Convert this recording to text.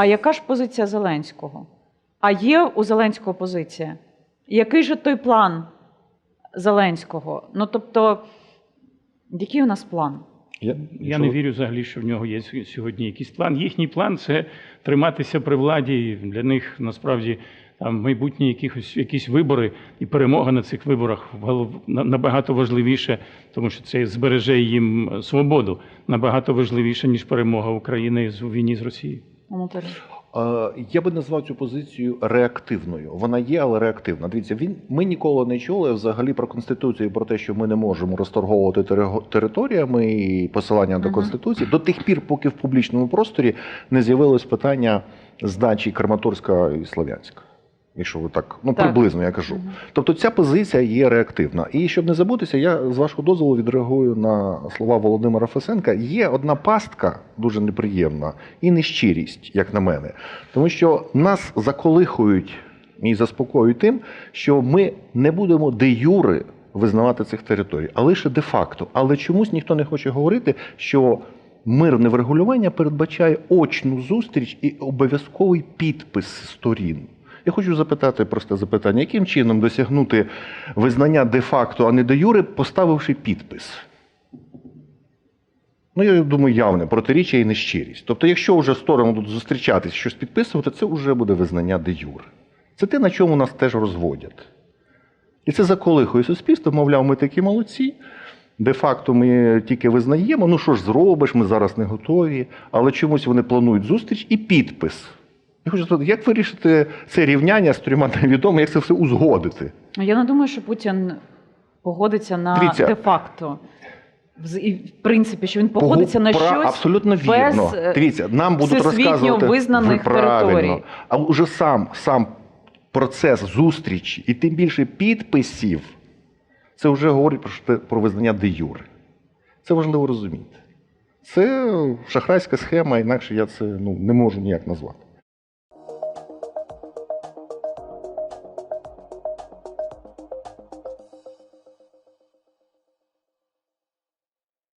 а яка ж позиція Зеленського? А є у Зеленського позиція? Який же той план Зеленського? Ну тобто, який у нас план? Я, Я не вірю взагалі, що в нього є сьогодні якийсь план. Їхній план це триматися при владі. Для них насправді там майбутні якихось якісь вибори і перемога на цих виборах набагато важливіше, тому що це збереже їм свободу набагато важливіше ніж перемога України з- у війні з Росією. Е, Я би назвав цю позицію реактивною. Вона є, але реактивна. Дивіться, він ми ніколи не чули взагалі про конституцію, про те, що ми не можемо розторговувати територіями і посилання до конституції до тих пір, поки в публічному просторі не з'явилось питання здачі Краматорська і Слов'янська. Якщо ви так, ну Так. приблизно я кажу. Тобто ця позиція є реактивна. І щоб не забутися, я з вашого дозволу відреагую на слова Володимира Фесенка. Є одна пастка дуже неприємна і нещирість, як на мене. Тому що нас заколихують і заспокоюють тим, що ми не будемо де юри визнавати цих територій, а лише де-факто. Але чомусь ніхто не хоче говорити, що мирне врегулювання передбачає очну зустріч і обов'язковий підпис сторін. Я хочу запитати просте запитання: яким чином досягнути визнання де-факто, а не де юре, поставивши підпис? Ну, я думаю, явне протиріччя і нещирість. Тобто, якщо вже сторони будуть зустрічатись, щось підписувати, це вже буде визнання де юре. Це те, на чому нас теж розводять. І це заколихує суспільство, мовляв, ми такі молодці. Де-факто ми тільки визнаємо, ну що ж зробиш, ми зараз не готові, але чомусь вони планують зустріч і підпис. Я хочу сказати, як вирішити це рівняння з трьома невідомими, як це все узгодити? Я не думаю, що Путін погодиться на де-факто. І, в принципі, що він погодиться на Пра- щось абсолютно вірно. е, Дивіться, нам будуть розказувати визнаних правильно. територій. А вже сам, сам процес зустрічі і тим більше підписів, це вже говорить про, про визнання де юре. Це важливо розуміти. Це шахрайська схема, інакше я це ну, не можу ніяк назвати.